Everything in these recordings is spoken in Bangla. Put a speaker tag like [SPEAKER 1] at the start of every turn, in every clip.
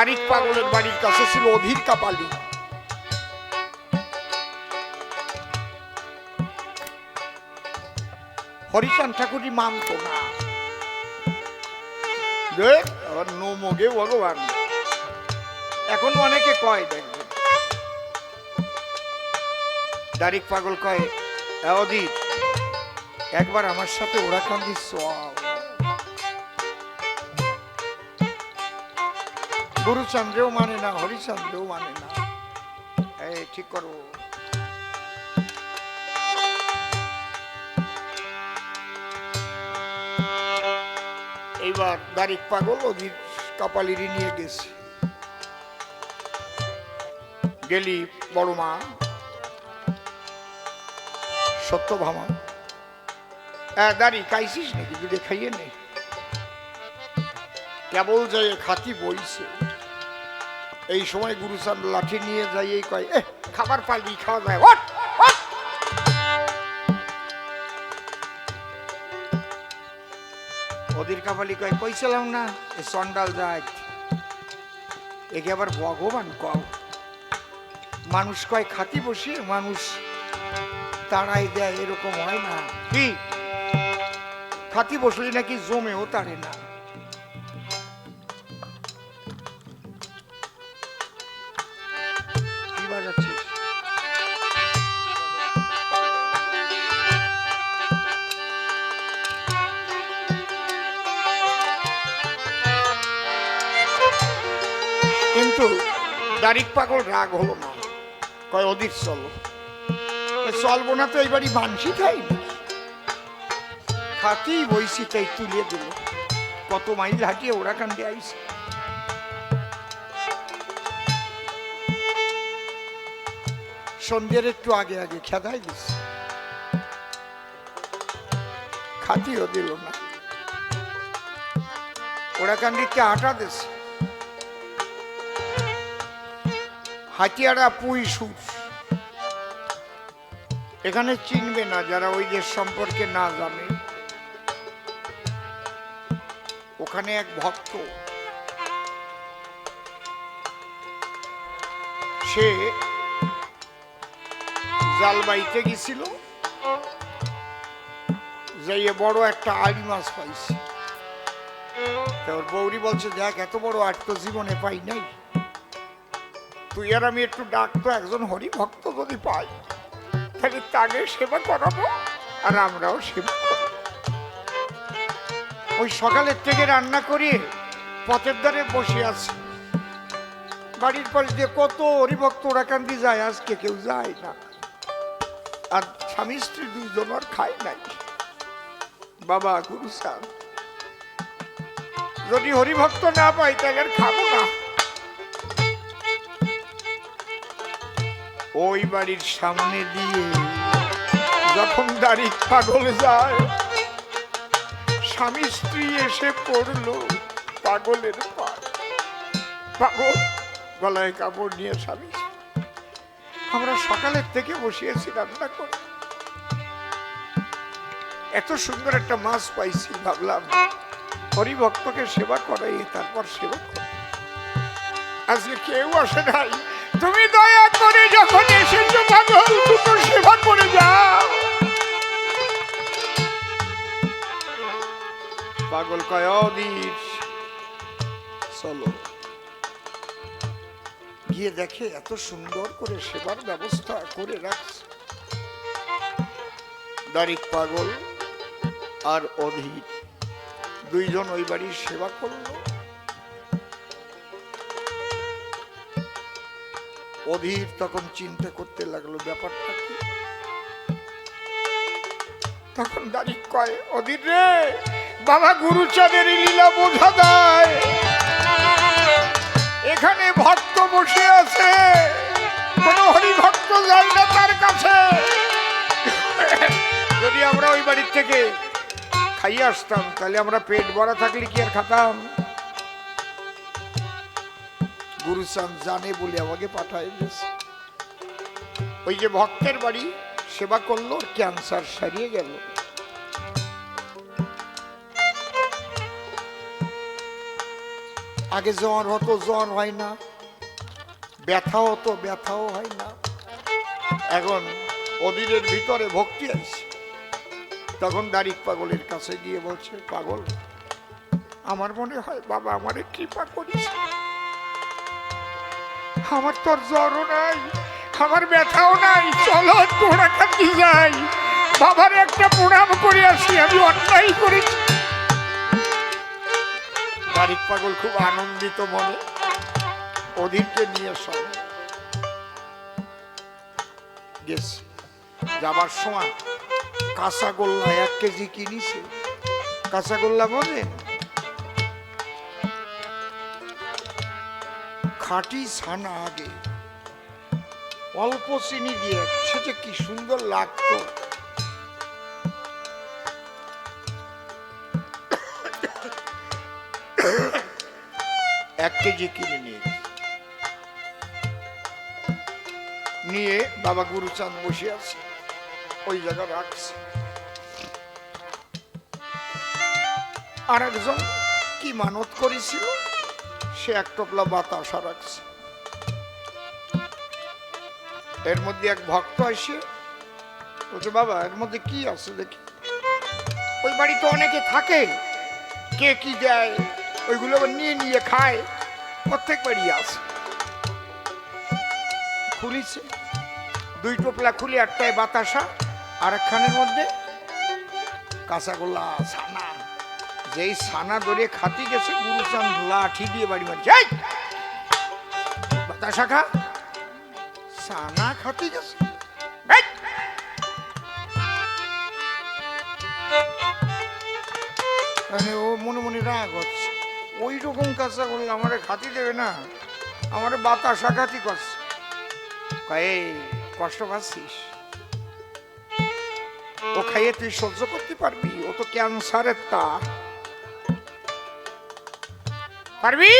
[SPEAKER 1] দারিক পাগলের বাড়ির কাছে ছিল অধীর কাপালি। হরিচান ঠাকুরই মানত না। নমগে ভগবান। এখন অনেকে কয় দেখবেন। দারিক পাগল কয়, "এ অধীর, একবার আমার সাথে ওরা কান্দি চল গুরুচন্দ্রেও মানে না হরিচন্দ্রেও মানে না এই ঠিক করো এইবার দারিক পাগল অধীর কাপালিরি নিয়ে গেছে গেলি বড় মা সত্যভামা হ্যাঁ দাঁড়ি খাইছিস নাকি দুধে খাইয়ে নে কেবল যাই খাতি বইছে এই সময় গুরুচান লাঠি নিয়ে যাই এই কয় এ খাবার পালি, খাওয়া যায়। ওঠ। ওদের কাপালি কয়, কইছিলাম না, এ চন্ডাল যায়। একে আবার ভগবান কও। মানুষ কয়, খাতি বসে, মানুষ তাড়াই দেয়, এরকম হয় না। কি? খাতি বসলে নাকি জমেও তাড়ে না। দারিক পাগল রাগ হলো না। কয় অধিক চলো। চলবো না তো, এইবারই মানসি খাই খাতি বইসি, তাই তুলে দিল। কত মাইল হাঁটিয়ে ওরা কান্দে আইছে সন্ধ্যের একটু আগে আগে খেদাই দিছে। খাতিও দিল না। ওরা কান্দিতে আটা দিছে? হাতিয়ারা পুই সুর এখানে চিনবে না যারা ওই দেশ সম্পর্কে না জানে। ওখানে এক ভক্ত। সে জাল বাইতে গেছিল। যাইয়ে বড় একটা আড়ি মাছ পাইছে। তো ওর বৌরি বলছে, দেখ, এত বড় আট তো জীবনে পাই নাই। তুই আর আমি একটু ডাকতো, একজন হরি ভক্ত যদি পাই, তাহলে তাকে সেবা করাবো আর আমরাও সেবা করব। ওই সকালের থেকে রান্না করিয়ে পথের ধারে বসে আছে। বাড়ির পাশ দিয়ে কত হরিভক্ত ওরাকান্দি যায়, আজকে কেউ যায় না। আর স্বামী স্ত্রী দুজন আর খায় নাই। বাবা, গুরু সাহেব যদি হরিভক্ত না পাই, তাহলে খাব না। ওই বাড়ির সামনে দিয়ে যখন দাড়ি পাগল যায়, স্বামী স্ত্রী এসে পড়ল পাগলের পাগল, গলায় কাপড় নিয়ে স্বামী আমরা সকালের থেকে বসিয়েছি রান্না করে এত সুন্দর একটা মাছ পাইছি ভাবলাম, হরিভক্তকে সেবা করাই, তারপর সেবা করি। আজকে কেউ আসে নাই। তুমি দয়া করে যখন এসেছ পাগল দুটো সেবা করে যাও। পাগল কয় চলো। গিয়ে দেখে এত সুন্দর করে সেবার ব্যবস্থা করে রাখছে। দারিক পাগল আর অধীর, দুইজন ওই বাড়ির সেবা করল। অধীর তখন চিন্তা করতে লাগল, ব্যাপারটা কি? তখন দাঁড়িয়ে কয়, অধীর রে, বাবা গুরুচাঁদের লীলা বোঝা দেয় এখানে ভক্ত বসে আছে, কোন হরিভক্ত যায় না তার কাছে। যদি আমরা ওই বাড়ির থেকে খাইয়ে আসতাম, তাহলে আমরা পেট ভরা থাকলে কি আর খাতাম? গুরুচাঁদ জানে বলে আমাকে পাঠায় দিয়েছে। ওই যে ভক্তের বাড়ি, সেবা করল ক্যান্সার সারিয়ে গেল। আগে জ্বর হতো, জ্বর হয় না। ব্যথা হতো, ব্যথাও হয় না। এখন অধীরের ভিতরে ভক্তি আছে। তখন দারিক পাগলের কাছে গিয়ে বলছে, পাগল, আমার মনে হয় বাবা আমারে কৃপা করিস আমার তোর জ্বরও নাই, আমার ব্যথাও নাই। চলো তোরা কান্দি যাই। বাবার একটা প্রণাম করে আসি, আমি অন্যায় করেছি। দারিক পাগল খুব আনন্দিত মনে অধীরকে নিয়ে সব। গেছে যাবার সময় কাঁচাগোল্লা এক কেজি কিনিছে। কাঁচাগোল্লা বোঝেন খাঁটি ছানা আগে। অল্প চিনি দিয়ে সেটা কি সুন্দর লাগতো। এক কেজি কিনে নিয়ে। নিয়ে বাবা গুরুচাঁদ বসে আছে। ওই জায়গা রাখছে। আর একজন কি মানত করেছিল? সে এক টপলা বাতাসা রাখছে এর মধ্যে এক ভক্ত আসে। বলছে, বাবা, এর মধ্যে কি আছে দেখি? ওই বাড়িতে অনেকে থাকে। কে কি দেয়, ওইগুলো নিয়ে নিয়ে খায়। প্রত্যেক বাড়ি আছে। খুলিছে। দুই টোপলা খুলে একটাই বাতাসা আর একখানের মধ্যে কাঁচাগোল্লা ছানা। যেই ছানা ধরে খাতি গেছে গুরুচান লাঠি দিয়ে বাড়ি মারছে "এই! বাতাসা খা। ছানা খাতি গেছে। ও মনে মনে রাগ হচ্ছে। ওই রকম কাঁচা করলে আমারে খাতি দেবে না। আমার বাতাসা খাতি করছে। কয়, কষ্ট পাচ্ছিস? ও খাইয়ে তুই সহ্য করতে পারবি? ও তো ক্যান্সারের তা। পারবি?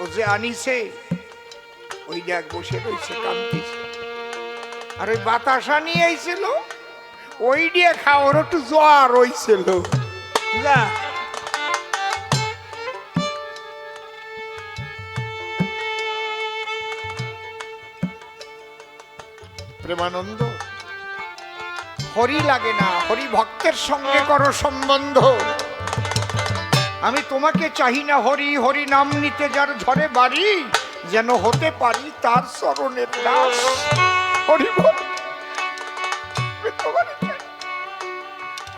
[SPEAKER 1] ও আনিছে, ওই দেখ বসে রয়েছে কান্দিছে আর ওই বাতাসা নিয়ে আইছিল, ওই দিয়ে খাওয়ার একটু জ্বর হইছিল। প্রেমানন্দ, হরি লাগে না, হরি ভক্তের সঙ্গে করো সম্বন্ধ। আমি তোমাকে চাহি না হরি হরি নাম নিতে যার ঝরে বাড়ি যেন হতে পারি তার চরণের দাস। হরি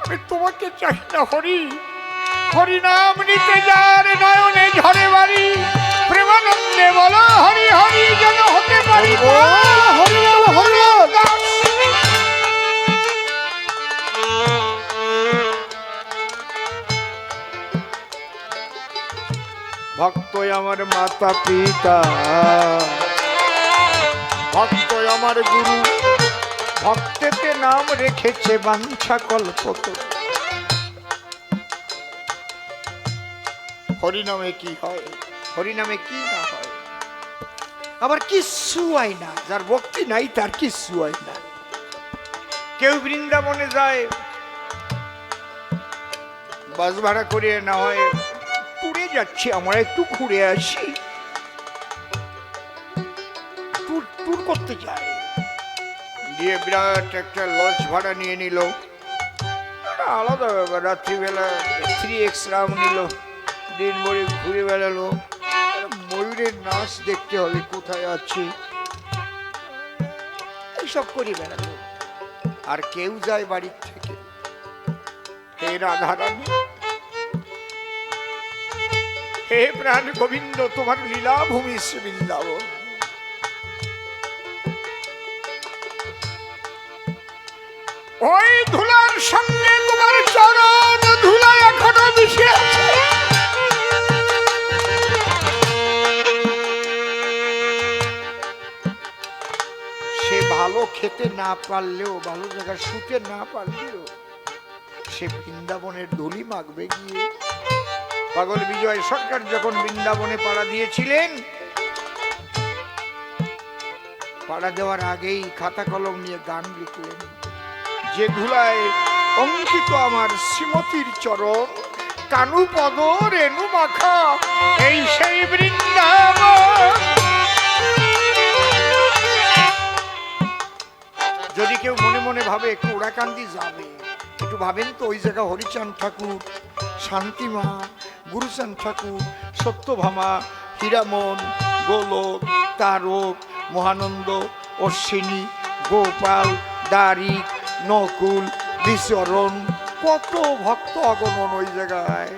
[SPEAKER 1] আমি তোমাকে চাই না হরি। হরি নাম নিতে যার নয়নে ঝরে বাড়ি প্রেমানন্দে বলো হরি হরি যেন হতে পারি হরি হরি ভক্ত আমার মাতা পিতা। ভক্ত আমার গুরু। ভক্তেতে নাম রেখেছে বাঞ্ছা কল্পত। হরিনামে কি হয়? হরিনামে কি না হয়? আবার কিচ্ছু হয় না। যার ভক্তি নাই, তার কিচ্ছু হয় না। কেউ বৃন্দাবনে যায়, বাস ভাড়া করে না হয় যাচ্ছি আমরা একটু ঘুরে আসি। ট্যুর ট্যুর করতে যায় দিয়ে বিরাট একটা লঞ্চ ভাড়া নিয়ে নিল। আলাদা ব্যাপার রাত্রিবেলা থ্রি এক্স রাম নিল। দিন ভরে ঘুরে বেড়ালো। ময়ূরের নাচ দেখতে হবে কোথায় আছে? এইসব করে বেড়ালো। আর কেউ যায় বাড়ির থেকে। হে রাধারানী। হে প্রাণ গোবিন্দ, তোমার লীলা ভূমি বৃন্দাবন। ওই ধুলার সঙ্গে তোমার চরণ ধুলা এখনও মিশে সে ভালো খেতে না পারলেও, ভালো জায়গায় শুতে না পারলেও, সে বৃন্দাবনের দলি মাগবে গিয়ে। পাগল বিজয় সরকার যখন বৃন্দাবনে পাড়া দিয়েছিলেন, পাড়া দেওয়ার আগেই খাতা কলম নিয়ে গান লিখলেন। যে ধুলায় অঙ্কিত আমার শ্রীমতির চরণ, কানু পদ রেণু মাখা, এই সেই বৃন্দাবন। যদি কেউ মনে মনে ভাবে একটু ওরাকান্দি যাবে, একটু ভাবেন তো ওই জায়গা হরিচাঁদ ঠাকুর, শান্তিমা গুরুচাঁদ ঠাকুর, সত্যভামা, হীরামন, গোলক, তারক, মহানন্দ, অশ্বিনী, গোপাল, দারিক, নকুল, বিচরণ। কত ভক্ত আগমন ওই জায়গায়।